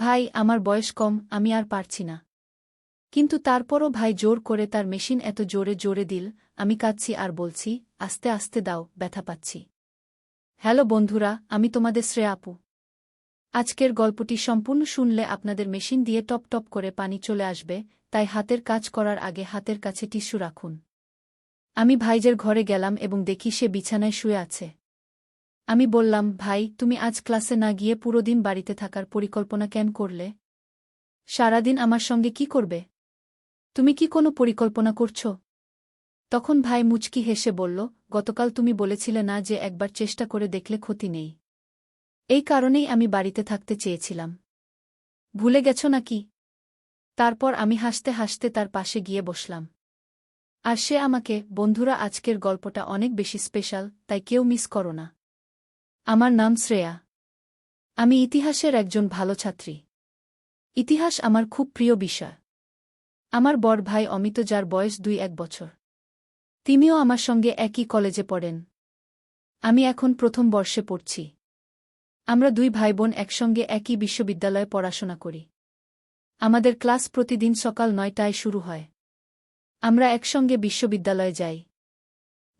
ভাই, আমার বয়স কম, আমি আর পারছি না। কিন্তু তারপরও ভাই জোর করে তার মেশিন এত জোরে জোরে দিল, আমি কাঁদছি আর বলছি, আস্তে আস্তে দাও, ব্যথা পাচ্ছি। হ্যালো বন্ধুরা, আমি তোমাদের শ্রেয়া আপু। আজকের গল্পটি সম্পূর্ণ শুনলে আপনাদের মেশিন দিয়ে টপ টপ করে পানি চলে আসবে, তাই হাতের কাজ করার আগে হাতের কাছে টিস্যু রাখুন। আমি ভাইজের ঘরে গেলাম এবং দেখি সে বিছানায় শুয়ে আছে। আমি বললাম, ভাই, তুমি আজ ক্লাসে না গিয়ে পুরো দিন বাড়িতে থাকার পরিকল্পনা কেন করলে? সারাদিন আমার সঙ্গে কি করবে? তুমি কি কোনো পরিকল্পনা করছ? তখন ভাই মুচকি হেসে বলল, গতকাল তুমি বলেছিলে না যে একবার চেষ্টা করে দেখলে ক্ষতি নেই। এই কারণেই আমি বাড়িতে থাকতে চেয়েছিলাম। ভুলে গেছ নাকি? তারপর আমি হাসতে হাসতে তার পাশে গিয়ে বসলাম। আর সে আমাকে, বন্ধুরা, আজকের গল্পটা অনেক বেশি স্পেশাল, তাই কেউ মিস করো না। আমার নাম শ্রেয়া। আমি ইতিহাসের একজন ভালো ছাত্রী। ইতিহাস আমার খুব প্রিয় বিষয়। আমার বড় ভাই অমিত, যার বয়স দুই এক বছর। তিনিও আমার সঙ্গে একই কলেজে পড়েন। আমি এখন প্রথম বর্ষে পড়ছি। আমরা দুই ভাই বোন একসঙ্গে একই বিশ্ববিদ্যালয়ে পড়াশোনা করি। আমাদের ক্লাস প্রতিদিন সকাল নয়টায় শুরু হয়। আমরা একসঙ্গে বিশ্ববিদ্যালয়ে যাই।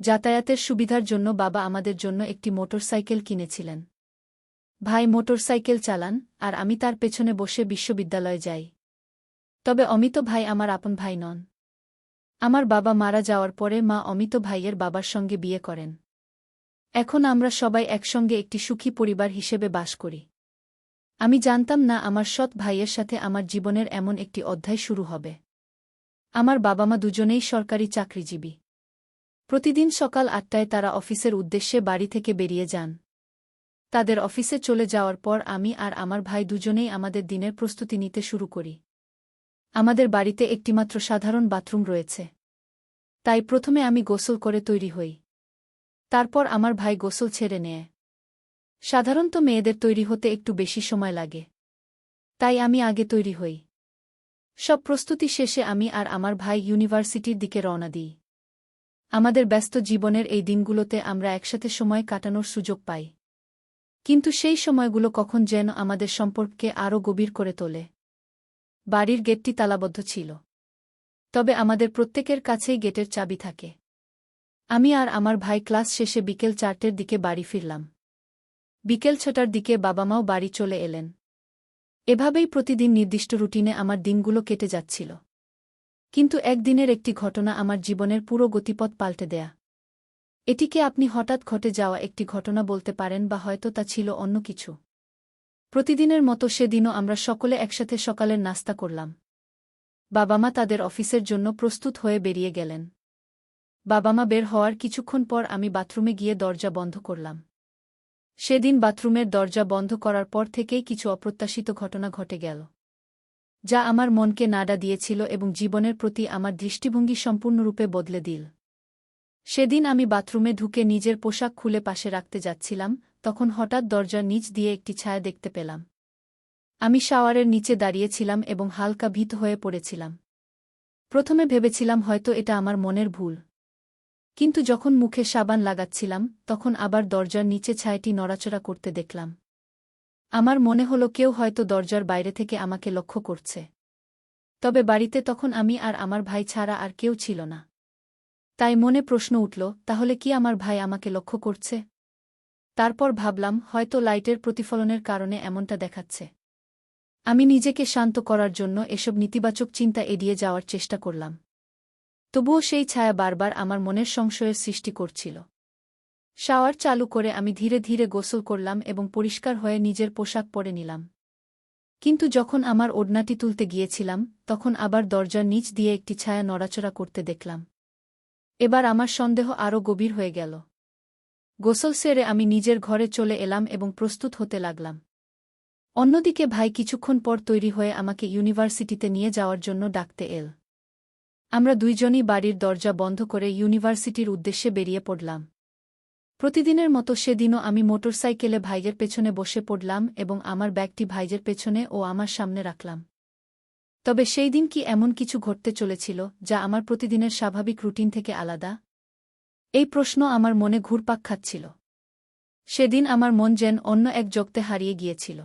যাতায়াতের সুবিধার জন্য বাবা আমাদের জন্য একটি মোটরসাইকেল কিনেছিলেন। ভাই, মোটরসাইকেল চালান, আর আমি তার পেছনে বসে বিশ্ববিদ্যালয়ে যাই। তবে অমিত ভাই আমার আপন ভাই নন। আমার বাবা মারা যাওয়ার পরে মা অমিত ভাইয়ের বাবার সঙ্গে বিয়ে করেন। এখন আমরা সবাই একসঙ্গে একটি সুখী পরিবার হিসেবে বাস করি। আমি জানতাম না আমার সৎ ভাইয়ের সাথে আমার জীবনের এমন একটি অধ্যায় শুরু হবে। আমার বাবা মা দুজনেই সরকারি চাকরিজীবী। প্রতিদিন সকাল আটটায় তারা অফিসের উদ্দেশ্যে বাড়ি থেকে বেরিয়ে যান। তাদের অফিসে চলে যাওয়ার পর আমি আর আমার ভাই দুজনেই আমাদের দিনের প্রস্তুতি নিতে শুরু করি। আমাদের বাড়িতে একটিমাত্র সাধারণ বাথরুম রয়েছে। তাই প্রথমে আমি গোসল করে তৈরি হই। তারপর আমার ভাই গোসল ছেড়ে নেয়। সাধারণত মেয়েদের তৈরি হতে একটু বেশি সময় লাগে। তাই আমি আগে তৈরি হই। সব প্রস্তুতি শেষে আমি আর আমার ভাই ইউনিভার্সিটির দিকে রওনা দিই। আমাদের ব্যস্ত জীবনের এই দিনগুলোতে আমরা একসাথে সময় কাটানোর সুযোগ পাই। কিন্তু সেই সময়গুলো কখন যেন আমাদের সম্পর্ককে আরও গভীর করে তোলে। বাড়ির গেটটি তালাবদ্ধ ছিল। তবে আমাদের প্রত্যেকের কাছেই গেটের চাবি থাকে। আমি আর আমার ভাই ক্লাস শেষে বিকেল চারটের দিকে বাড়ি ফিরলাম। বিকেল ছটার দিকে বাবা মাও বাড়ি চলে এলেন। এভাবেই প্রতিদিন নির্দিষ্ট রুটিনে আমার দিনগুলো কেটে যাচ্ছিল। কিন্তু একদিনের একটি ঘটনা আমার জীবনের পুরো গতিপথ পাল্টে দেয়া। এটিকে আপনি হঠাৎ ঘটে যাওয়া একটি ঘটনা বলতে পারেন বা হয়তো তা ছিল অন্য কিছু। প্রতিদিনের মতো সেদিনও আমরা সকলে একসাথে সকালের নাস্তা করলাম। বাবা মা তাদের অফিসের জন্য প্রস্তুত হয়ে বেরিয়ে গেলেন। বাবা মা বের হওয়ার কিছুক্ষণ পর আমি বাথরুমে গিয়ে দরজা বন্ধ করলাম। সেদিন বাথরুমের দরজা বন্ধ করার পর থেকেই কিছু অপ্রত্যাশিত ঘটনা ঘটে গেল। যা আমার মনকে নাড়া দিয়েছিল এবং জীবনের প্রতি আমার দৃষ্টিভঙ্গি সম্পূর্ণরূপে বদলে দিল। সেদিন আমি বাথরুমে ঢুকে নিজের পোশাক খুলে পাশে রাখতে যাচ্ছিলাম, তখন হঠাৎ দরজার নিচ দিয়ে একটি ছায়া দেখতে পেলাম। আমি শাওয়ারের নিচে দাঁড়িয়েছিলাম এবং হালকা ভীত হয়ে পড়েছিলাম। প্রথমে ভেবেছিলাম হয়তো এটা আমার মনের ভুল। কিন্তু যখন মুখে সাবান লাগাচ্ছিলাম, তখন আবার দরজার নিচে ছায়াটি নড়াচড়া করতে দেখলাম। আমার মনে হলো কেউ হয়তো দরজার বাইরে থেকে আমাকে লক্ষ্য করছে। তবে বাড়িতে তখন আমি আর আমার ভাই ছাড়া আর কেউ ছিল না। তাই মনে প্রশ্ন উঠল, তাহলে কি আমার ভাই আমাকে লক্ষ্য করছে? তারপর ভাবলাম, হয়তো লাইটের প্রতিফলনের কারণে এমনটা দেখাচ্ছে। আমি নিজেকে শান্ত করার জন্য এসব নেতিবাচক চিন্তা এড়িয়ে যাওয়ার চেষ্টা করলাম। তবুও সেই ছায়া বারবার আমার মনের সংশয়ের সৃষ্টি করছিল। শাওয়ার চালু করে আমি ধীরে ধীরে গোসল করলাম এবং পরিষ্কার হয়ে নিজের পোশাক পরে নিলাম। কিন্তু যখন আমার ওড়নাটি তুলতে গিয়েছিলাম, তখন আবার দরজার নিচ দিয়ে একটি ছায়া নড়াচড়া করতে দেখলাম। এবার আমার সন্দেহ আরও গভীর হয়ে গেল। গোসল সেরে আমি নিজের ঘরে চলে এলাম এবং প্রস্তুত হতে লাগলাম। অন্যদিকে ভাই কিছুক্ষণ পর তৈরি হয়ে আমাকে ইউনিভার্সিটিতে নিয়ে যাওয়ার জন্য ডাকতে এল। আমরা দুইজনই বাড়ির দরজা বন্ধ করে ইউনিভার্সিটির উদ্দেশ্যে বেরিয়ে পড়লাম। প্রতিদিনের মতো সেদিনও আমি মোটরসাইকেলে ভাইয়ের পেছনে বসে পড়লাম এবং আমার ব্যাগটি ভাইজের পেছনে ও আমার সামনে রাখলাম। তবে সেই দিন কি এমন কিছু ঘটতে চলেছিল, যা আমার প্রতিদিনের স্বাভাবিক রুটিন থেকে আলাদা? এই প্রশ্ন আমার মনে ঘুরপাক খাচ্ছিল। সেদিন আমার মন যেন অন্য এক জগতে হারিয়ে গিয়েছিল।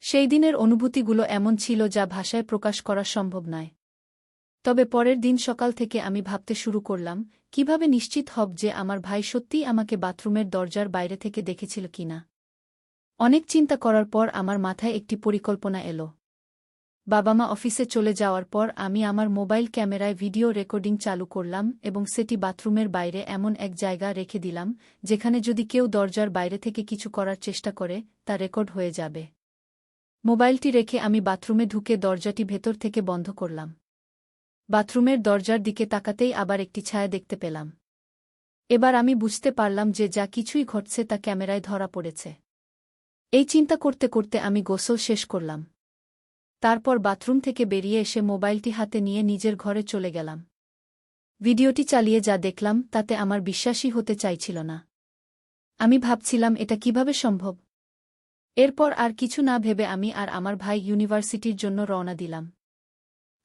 সেই দিনের অনুভূতিগুলো এমন ছিল যা ভাষায় প্রকাশ করা সম্ভব নয়। তবে পরের দিন সকাল থেকে আমি ভাবতে শুরু করলাম কীভাবে নিশ্চিত হব যে আমার ভাই সত্যিই আমাকে বাথরুমের দরজার বাইরে থেকে দেখেছিল কিনা? অনেক চিন্তা করার পর আমার মাথায় একটি পরিকল্পনা এলো। বাবা মা অফিসে চলে যাওয়ার পর আমি আমার মোবাইল ক্যামেরায় ভিডিও রেকর্ডিং চালু করলাম এবং সেটি বাথরুমের বাইরে এমন এক জায়গা রেখে দিলাম, যেখানে যদি কেউ দরজার বাইরে থেকে কিছু করার চেষ্টা করে, তা রেকর্ড হয়ে যাবে। মোবাইলটি রেখে আমি বাথরুমে ঢুকে দরজাটি ভেতর থেকে বন্ধ করলাম। বাথরুমের দরজার দিকে তাকাতেই আবার একটি ছায়া দেখতে পেলাম। এবার আমি বুঝতে পারলাম যে যা কিছুই ঘটছে তা ক্যামেরায় ধরা পড়েছে। এই চিন্তা করতে করতে আমি গোসল শেষ করলাম। তারপর বাথরুম থেকে বেরিয়ে এসে মোবাইলটি হাতে নিয়ে নিজের ঘরে চলে গেলাম। ভিডিওটি চালিয়ে যা দেখলাম তাতে আমার বিশ্বাসই হতে চাইছিল না। আমি ভাবছিলাম, এটা কীভাবে সম্ভব? এরপর আর কিছু না ভেবে আমি আর আমার ভাই ইউনিভার্সিটির জন্য রওনা দিলাম।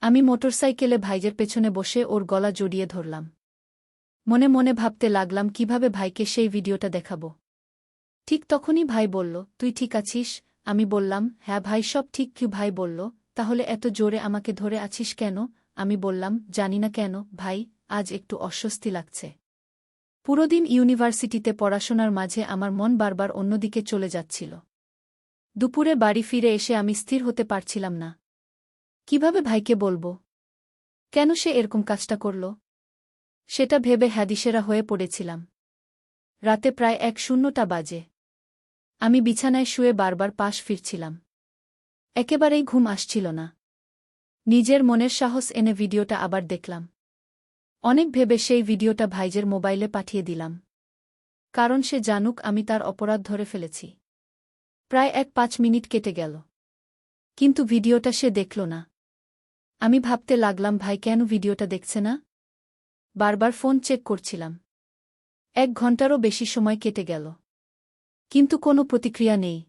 আমি মোটরসাইকেলে ভাইজের পেছনে বসে ওর গলা জড়িয়ে ধরলাম। মনে মনে ভাবতে লাগলাম, কীভাবে ভাইকে সেই ভিডিওটা দেখাব। ঠিক তখনই ভাই বলল, তুই ঠিক আছিস? আমি বললাম হ্যাঁ ভাই, সব ঠিক। কি ভাই বলল, তাহলে এত জোরে আমাকে ধরে আছিস কেন? আমি বললাম, জানি না কেন, ভাই, আজ একটু অস্বস্তি লাগছে। পুরোদিন ইউনিভার্সিটিতে পড়াশোনার মাঝে আমার মন বারবার অন্যদিকে চলে যাচ্ছিল। দুপুরে বাড়ি ফিরে এসে আমি স্থির হতে পারছিলাম না। কীভাবে ভাইকে বলব? কেন সে এরকম কাজটা করল? সেটা ভেবে হ্যাদিসেরা হয়ে পড়েছিলাম। রাতে প্রায় এক শূন্যটা বাজে। আমি বিছানায় শুয়ে বারবার পাশ ফিরছিলাম। একেবারেই ঘুম আসছিল না। নিজের মনের সাহস এনে ভিডিওটা আবার দেখলাম। অনেক ভেবে সেই ভিডিওটা ভাইজের মোবাইলে পাঠিয়ে দিলাম। কারণ সে জানুক আমি তার অপরাধ ধরে ফেলেছি। প্রায় এক পাঁচ মিনিট কেটে গেল। কিন্তু ভিডিওটা সে দেখল না। আমি ভাবতে লাগলাম, ভাই, কেন ভিডিওটা দেখছে না? বারবার ফোন চেক করছিলাম। এক ঘন্টারও বেশি সময় কেটে গেল। কিন্তু কোনো প্রতিক্রিয়া নেই।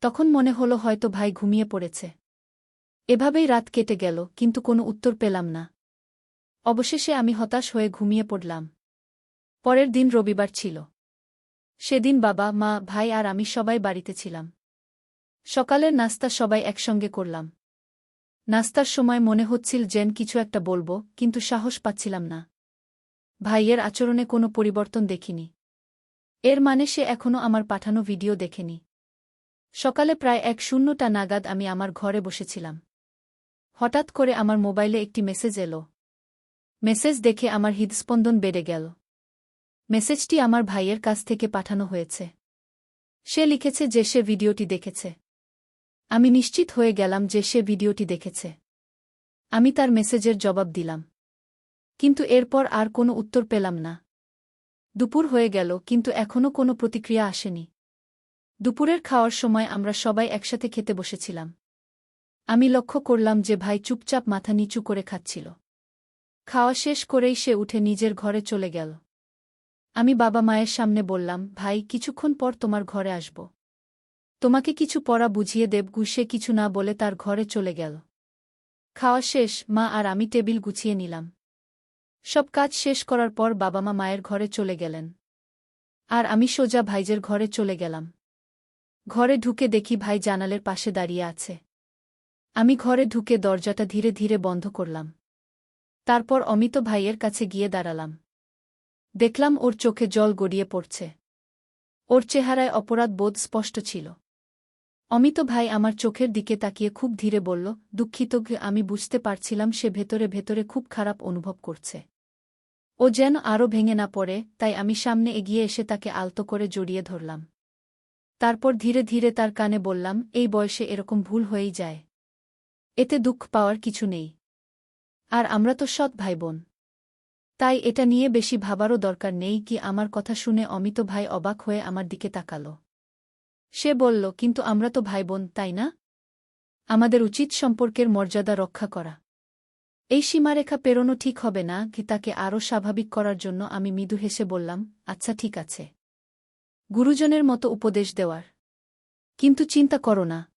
তখন মনে হলো, হয়তো ভাই ঘুমিয়ে পড়েছে। এভাবেই রাত কেটে গেল, কিন্তু কোনো উত্তর পেলাম না। অবশেষে আমি হতাশ হয়ে ঘুমিয়ে পড়লাম। পরের দিন রবিবার ছিল। সেদিন বাবা, মা, ভাই আর আমি সবাই বাড়িতে ছিলাম। সকালের নাস্তা সবাই একসঙ্গে করলাম। নাস্তার সময় মনে হচ্ছিল যেন কিছু একটা বলব, কিন্তু সাহস পাচ্ছিলাম না। ভাইয়ের আচরণে কোনো পরিবর্তন দেখিনি। এর মানে সে এখনও আমার পাঠানো ভিডিও দেখেনি। সকালে প্রায় এক শূন্যটা নাগাদ আমি আমার ঘরে বসেছিলাম। হঠাৎ করে আমার মোবাইলে একটি মেসেজ এলো। মেসেজ দেখে আমার হৃদস্পন্দন বেড়ে গেল। মেসেজটি আমার ভাইয়ের কাছ থেকে পাঠানো হয়েছে। সে লিখেছে যে সে ভিডিওটি দেখেছে। আমি নিশ্চিত হয়ে গেলাম যে সে ভিডিওটি দেখেছে। আমি তার মেসেজের জবাব দিলাম। কিন্তু এরপর আর কোনো উত্তর পেলাম না। দুপুর হয়ে গেল, কিন্তু এখনও কোনো প্রতিক্রিয়া আসেনি। দুপুরের খাওয়ার সময় আমরা সবাই একসাথে খেতে বসেছিলাম। আমি লক্ষ্য করলাম যে ভাই চুপচাপ মাথা নিচু করে খাচ্ছিল। খাওয়া শেষ করেই সে উঠে নিজের ঘরে চলে গেল। আমি বাবা মায়ের সামনে বললাম, ভাই, কিছুক্ষণ পর তোমার ঘরে আসব। তোমাকে কিছু পড়া বুঝিয়ে দেব গুসে কিছু না বলে তার ঘরে চলে গেল। খাওয়া শেষ, মা আর আমি টেবিল গুছিয়ে নিলাম। সব কাজ শেষ করার পর বাবা মা মায়ের ঘরে চলে গেলেন। আর আমি সোজা ভাইজের ঘরে চলে গেলাম। ঘরে ঢুকে দেখি ভাই জানালের পাশে দাঁড়িয়ে আছে। আমি ঘরে ঢুকে দরজাটা ধীরে ধীরে বন্ধ করলাম। তারপর অমিত ভাইয়ের কাছে গিয়ে দাঁড়ালাম। দেখলাম ওর চোখে জল গড়িয়ে পড়ছে। ওর চেহারায় অপরাধ বোধ স্পষ্ট ছিল। অমিত ভাই আমার চোখের দিকে তাকিয়ে খুব ধীরে বলল, দুঃখিত আমি বুঝতে পারছিলাম সে ভেতরে ভেতরে খুব খারাপ অনুভব করছে। ও যেন আরও ভেঙে না পড়ে, তাই আমি সামনে এগিয়ে এসে তাকে আলতো করে জড়িয়ে ধরলাম। তারপর ধীরে ধীরে তার কানে বললাম, এই বয়সে এরকম ভুল হয়েই যায়। এতে দুঃখ পাওয়ার কিছু নেই। আর আমরা তো সৎ ভাই বোন তাই এটা নিয়ে বেশি ভাবারও দরকার নেই কি আমার কথা শুনে অমিত ভাই অবাক হয়ে আমার দিকে তাকাল। সে বলল, কিন্তু আমরা তো ভাই বোন তাই না? আমাদের উচিত সম্পর্কের মর্যাদা রক্ষা করা। এই সীমারেখা পেরোনো ঠিক হবে না কি তাকে আরও স্বাভাবিক করার জন্য আমি মৃদু হেসে বললাম আচ্ছা ঠিক আছে। গুরুজনের মতো উপদেশ দেওয়ার। কিন্তু চিন্তা করো না।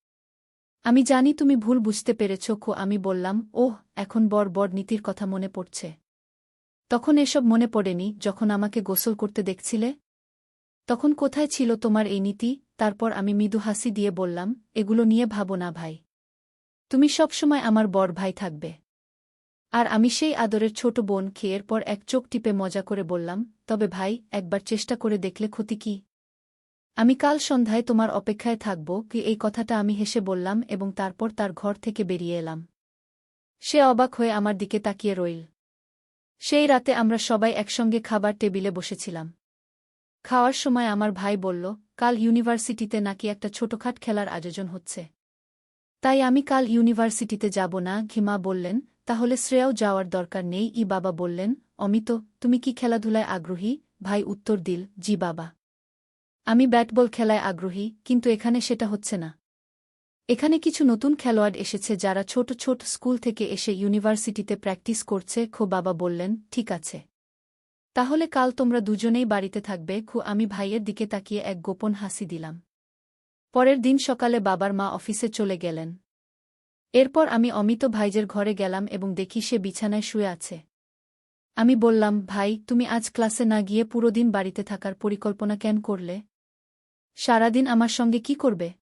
আমি জানি তুমি ভুল বুঝতে পেরেছ, খো, আমি বললাম, ওহ, এখন বর বর নীতির কথা মনে পড়ছে। তখন এসব মনে পড়েনি, যখন আমাকে গোসল করতে দেখছিলে? তখন কোথায় ছিল তোমার এই নীতি? তারপর আমি মৃদু হাসি দিয়ে বললাম, এগুলো নিয়ে ভাবো না ভাই। তুমি সবসময় আমার বড় ভাই থাকবে। আর আমি সেই আদরের ছোট বোন খেয়ের পর এক চোখ টিপে মজা করে বললাম, তবে ভাই, একবার চেষ্টা করে দেখলে ক্ষতি কি? আমি কাল সন্ধ্যায় তোমার অপেক্ষায় থাকব, কি এই কথাটা আমি হেসে বললাম এবং তারপর তার ঘর থেকে বেরিয়ে এলাম। সে অবাক হয়ে আমার দিকে তাকিয়ে রইল। সেই রাতে আমরা সবাই একসঙ্গে খাবার টেবিলে বসেছিলাম। খাওয়ার সময় আমার ভাই বলল, কাল ইউনিভার্সিটিতে নাকি একটা ছোটখাট খেলার আয়োজন হচ্ছে। তাই আমি কাল ইউনিভার্সিটিতে যাব না। ঘিমা বললেন, তাহলে শ্রেয়াও যাওয়ার দরকার নেই। ই বাবা বললেন, অমিত, তুমি কি খেলাধুলায় আগ্রহী? ভাই উত্তর দিল, জি বাবা। আমি ব্যাটবল খেলায় আগ্রহী, কিন্তু এখানে সেটা হচ্ছে না। এখানে কিছু নতুন খেলোয়াড় এসেছে যারা ছোট ছোট স্কুল থেকে এসে ইউনিভার্সিটিতে প্র্যাকটিস করছে। খো বাবা বললেন, ঠিক আছে। তাহলে কাল তোমরা দুজনেই বাড়িতে থাকবে, খু আমি ভাইয়ের দিকে তাকিয়ে এক গোপন হাসি দিলাম। পরের দিন সকালে বাবার মা অফিসে চলে গেলেন। এরপর আমি অমিত ভাইজের ঘরে গেলাম এবং দেখি সে বিছানায় শুয়ে আছে। আমি বললাম, ভাই, তুমি আজ ক্লাসে না গিয়ে পুরো দিন বাড়িতে থাকার পরিকল্পনা কেন করলে? সারাদিন আমার সঙ্গে কি করবে?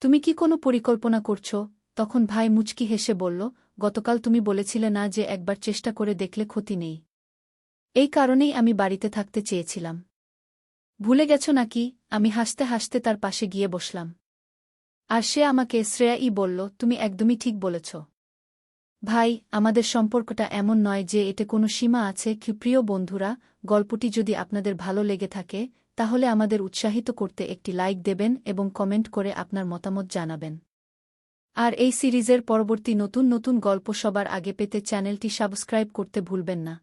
তুমি কি কোনো পরিকল্পনা করছ? তখন ভাই মুচকি হেসে বলল, গতকাল তুমি বলেছিলে না যে একবার চেষ্টা করে দেখলে ক্ষতি নেই। এই কারণেই আমি বাড়িতে থাকতে চেয়েছিলাম। ভুলে গেছ নাকি? আমি হাসতে হাসতে তার পাশে গিয়ে বসলাম। আর সে আমাকে শ্রেয়া ই বলল, তুমি একদমই ঠিক বলেছ। ভাই, আমাদের সম্পর্কটা এমন নয় যে এতে কোনো সীমা আছে। কি প্রিয় বন্ধুরা, গল্পটি যদি আপনাদের ভালো লেগে থাকে, তাহলে আমাদের উৎসাহিত করতে একটি লাইক দেবেন এবং কমেন্ট করে আপনার মতামত জানাবেন। আর এই সিরিজের পরবর্তী নতুন নতুন গল্প সবার আগে পেতে চ্যানেলটি সাবস্ক্রাইব করতে ভুলবেন না।